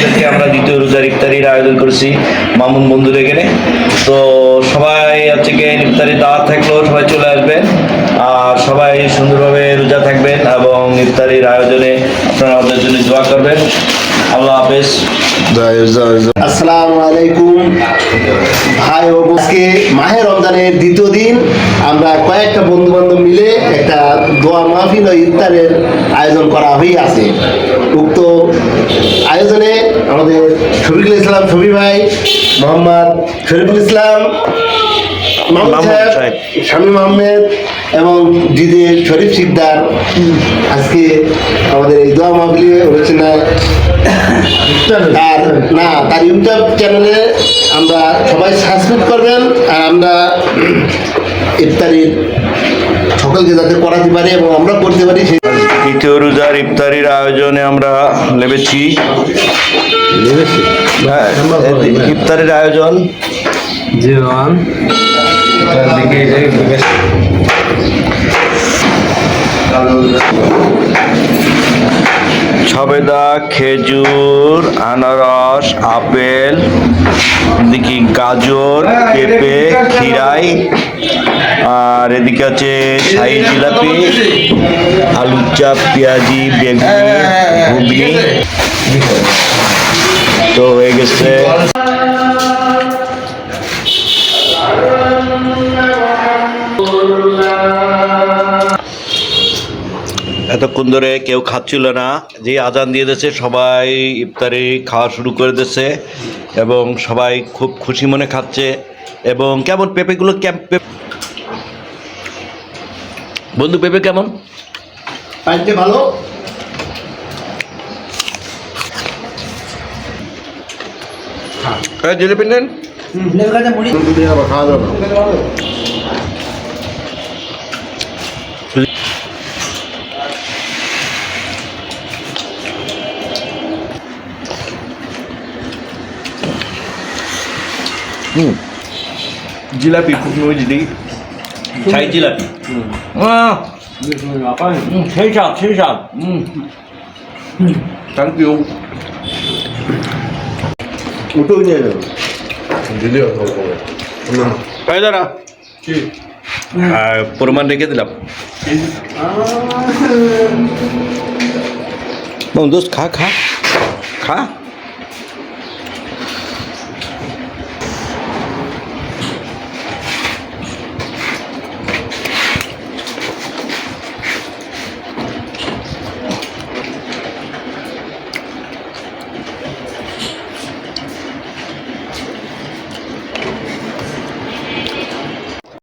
আপনাদেরকে আমরা দ্বিতীয় রোজার ইফতারির আয়োজন করেছি মামুন বন্ধুর এখানে। তো সবাই গিয়ে ইফতারির দাওয়াত থাকলেও সবাই চলে আসবেন। আর সবাই সুন্দরভাবে রোজা থাকবেন এবং ইফতারির আয়োজনে আপনারা আমাদের জন্য দোয়া করবেন। আল্লাহ হাফেজ। আসসালামু আলাইকুম। ভাই ও আজকে মাহে দ্বিতীয় দিন আমরা কয়েকটা বন্ধু বান্ধব মিলে একটা দোয়া মাহফিল ও ইফতারের আয়োজন করা হয়ে আছে আয়োজনে আমাদের শফিকুল ইসলাম শফি ভাই মোহাম্মদ শরীফুল ইসলাম মাহমুদ সাহেব। শামীম আহমেদ এবং দিদি শরীফ সিকদার আজকে আমাদের এই দোয়া রচনা তার না তার ইউটিউব চ্যানেলে আমরা সবাই সাবস্ক্রাইব করবেন আর আমরা ইফতারির সকলকে যাতে করাতে পারি এবং আমরা করতে পারি সেই দ্বিতীয় রোজার ইফতারির আয়োজনে আমরা লেবেছি হ্যাঁ, ইফতারের আয়োজন। জীবন সবেদা খেজুর আনারস আপেল এদিকে গাজর পেঁপে খিরাই আর এদিকে আছে শাহি জিলাপি আলুর চাপ, পেঁয়াজি, বেগুনি, ঘুগনি। তো হয়ে গেছে। এতক্ষণ ধরে কেউ খাচ্ছিল না। যে আজান দিয়ে দিয়েছে, সবাই ইফতারি খাওয়া শুরু করে দিয়েছে এবং সবাই খুব খুশি মনে খাচ্ছে। এবং কেমন পেঁপেগুলো পেঁপে- বন্ধু পেঁপে কেমন? পাইতে ভালো। হ্যাঁ জিলিপি নেন। জিলাপি খুব শাহি জিলাপি। আহ, হুম, সেই স্বাদ সেই স্বাদ। থ্যাংক ইউ উঠেও নিয়ে যাবে এই দাঁড়া। আর প্রমাণ রেখে দিলাম। দোস্ত খা খা। খা।